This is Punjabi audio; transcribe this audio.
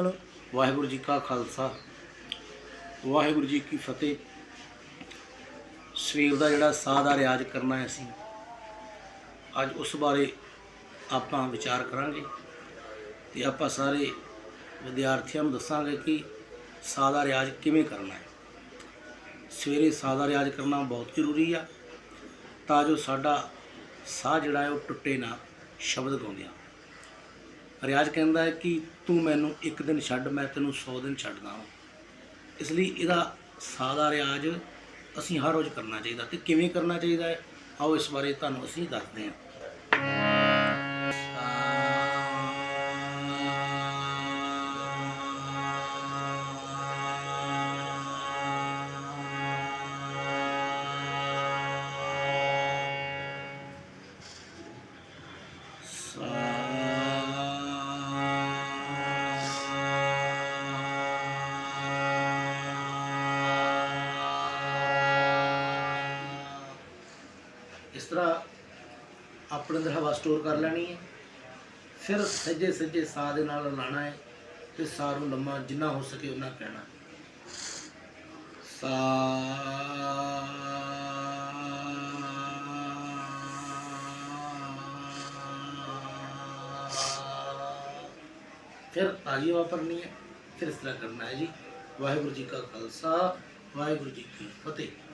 ਹਲੋ ਵਾਹਿਗੁਰੂ ਜੀ ਕਾ ਖਾਲਸਾ। ਵਾਹਿਗੁਰੂ ਜੀ ਕੀ ਫਤਿਹ। ਸਰੀਰ ਦਾ ਜਿਹੜਾ ਸਾਹ ਦਾ ਰਿਆਜ਼ ਕਰਨਾ ਹੈ ਅਸੀਂ, ਅੱਜ ਉਸ ਬਾਰੇ ਆਪਾਂ ਵਿਚਾਰ ਕਰਾਂਗੇ ਤੇ ਆਪਾਂ ਸਾਰੇ ਵਿਦਿਆਰਥੀਆਂ ਨੂੰ ਦੱਸਾਂਗੇ ਕਿ ਸਾਹ ਦਾ ਰਿਆਜ਼ ਕਿਵੇਂ ਕਰਨਾ ਹੈ। ਸਵੇਰੇ ਸਾਹ ਦਾ ਰਿਆਜ਼ ਕਰਨਾ ਬਹੁਤ ਜ਼ਰੂਰੀ ਆ, ਤਾਂ ਜੋ ਸਾਡਾ ਸਾਹ ਜਿਹੜਾ ਹੈ ਉਹ ਟੁੱਟੇ ਨਾ, ਸ਼ਬਦ ਗਾਉਂਦਿਆਂ। ਰਿਆਜ਼ ਕਹਿੰਦਾ ਹੈ ਕਿ ਤੂੰ ਮੈਨੂੰ ਇੱਕ ਦਿਨ ਛੱਡ, ਮੈਂ ਤੈਨੂੰ 100 ਦਿਨ ਛੱਡਦਾ ਹਾਂ ਇਸ ਲਈ ਇਹਦਾ ਸਾਦਾ ਰਿਆਜ਼ ਅਸੀਂ ਹਰ ਰੋਜ਼ ਕਰਨਾ ਚਾਹੀਦਾ ਤੇ ਕਿਵੇਂ ਕਰਨਾ ਚਾਹੀਦਾ ਹੈ, ਆਓ ਇਸ ਬਾਰੇ ਤੁਹਾਨੂੰ ਅਸੀਂ ਦੱਸਦੇ ਹਾਂ। ਇਸ ਤਰ੍ਹਾਂ ਆਪਣੇ ਅੰਦਰ ਹਵਾ ਸਟੋਰ ਕਰ ਲੈਣੀ ਹੈ। ਫਿਰ ਸੱਜੇ ਸੱਜੇ ਸਾਹ ਦੇ ਨਾਲ ਲਾਣਾ ਹੈ ਤੇ ਸਾਹ ਨੂੰ ਲੰਮਾ ਜਿੰਨਾ ਹੋ ਸਕੇ ਉਹਨਾਂ ਕਹਿਣਾ ਸਾ ਫਿਰ ਤਾਲੀ ਵਾਪਰਨੀ ਹੈ। ਫਿਰ ਇਸ ਤਰ੍ਹਾਂ ਕਰਨਾ ਹੈ ਜੀ। ਵਾਹਿਗੁਰੂ ਜੀ ਕਾ ਖਾਲਸਾ, ਵਾਹਿਗੁਰੂ ਜੀ ਕੀ ਫਤਿਹ।